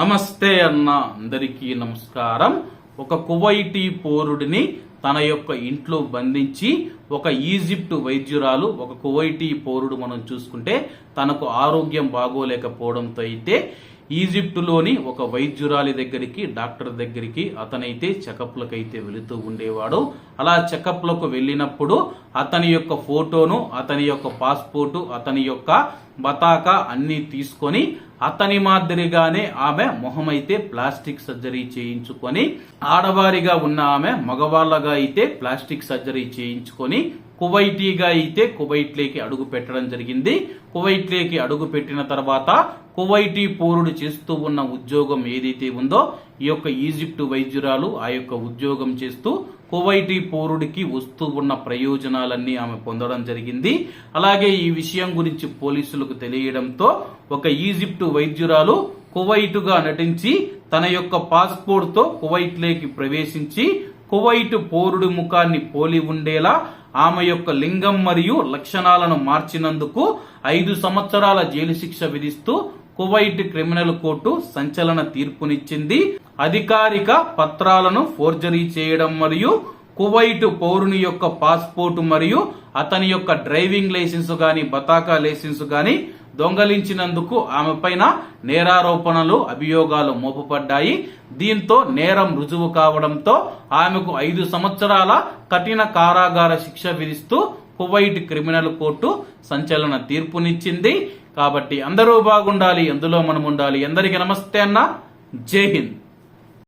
నమస్తే అన్న అందరికీ నమస్కారం. ఒక కువైటీ పౌరుడిని తన యొక్క ఇంట్లో బంధించి ఒక ఈజిప్ట్ వైద్యురాలు ఒక కువైటీ పౌరుడు మనం చూసుకుంటే తనకు ఆరోగ్యం బాగోలేకపోవడంతో అయితే ఈజిప్టులోని ఒక వైద్యురాలి దగ్గరికి డాక్టర్ దగ్గరికి అతనైతే చెకప్లకు అయితే వెళుతూ ఉండేవాడు. అలా చెకప్లకు వెళ్ళినప్పుడు అతని యొక్క ఫోటోను అతని యొక్క పాస్పోర్టు అతని యొక్క బతాక అన్ని తీసుకొని అతని మాదిరిగానే ఆమె మొహం అయితే ప్లాస్టిక్ సర్జరీ చేయించుకొని ఆడవారిగా ఉన్న ఆమె మగవాళ్ళగా అయితే ప్లాస్టిక్ సర్జరీ చేయించుకొని కువైటీగా అయితే కువైట్లోకి అడుగు పెట్టడం జరిగింది. కువైట్లోకి అడుగు పెట్టిన తర్వాత కువైటీ పౌరుడు చేస్తూ ఉన్న ఉద్యోగం ఏదైతే ఉందో ఈ యొక్క ఈజిప్టు వైద్యురాలు ఆ యొక్క ఉద్యోగం చేస్తూ కువైటీ పౌరుడికి వస్తూ ఉన్న ప్రయోజనాలన్నీ ఆమె పొందడం జరిగింది. అలాగే ఈ విషయం గురించి పోలీసులకు తెలియడంతో ఒక ఈజిప్టు వైద్యురాలు కువైటుగా నటించి తన యొక్క పాస్పోర్ట్తో కువైట్లోకి ప్రవేశించి కువైట్ పౌరుడి ముఖాన్ని పోలి ఉండేలా ఆమె యొక్క లింగం మరియు లక్షణాలను మార్చినందుకు ఐదు సంవత్సరాల జైలు శిక్ష విధిస్తూ కువైట్ క్రిమినల్ కోర్టు సంచలన తీర్పునిచ్చింది. అధికారిక పత్రాలను ఫోర్జరీ చేయడం మరియు కువైట్ పౌరుని యొక్క పాస్పోర్టు మరియు అతని యొక్క డ్రైవింగ్ లైసెన్స్ గాని బతాకా లైసెన్స్ గాని దొంగలించినందుకు ఆమె పైన నేరారోపణలు అభియోగాలు మోపబడ్డాయి. దీంతో నేరం రుజువు కావడంతో ఆమెకు ఐదు సంవత్సరాల కఠిన కారాగార శిక్ష విధిస్తూ కువైట్ క్రిమినల్ కోర్టు సంచలన తీర్పునిచ్చింది. కాబట్టి అందరూ బాగుండాలి ఎందులో మనం ఉండాలి అందరికీ నమస్తే అన్న. జై హింద్.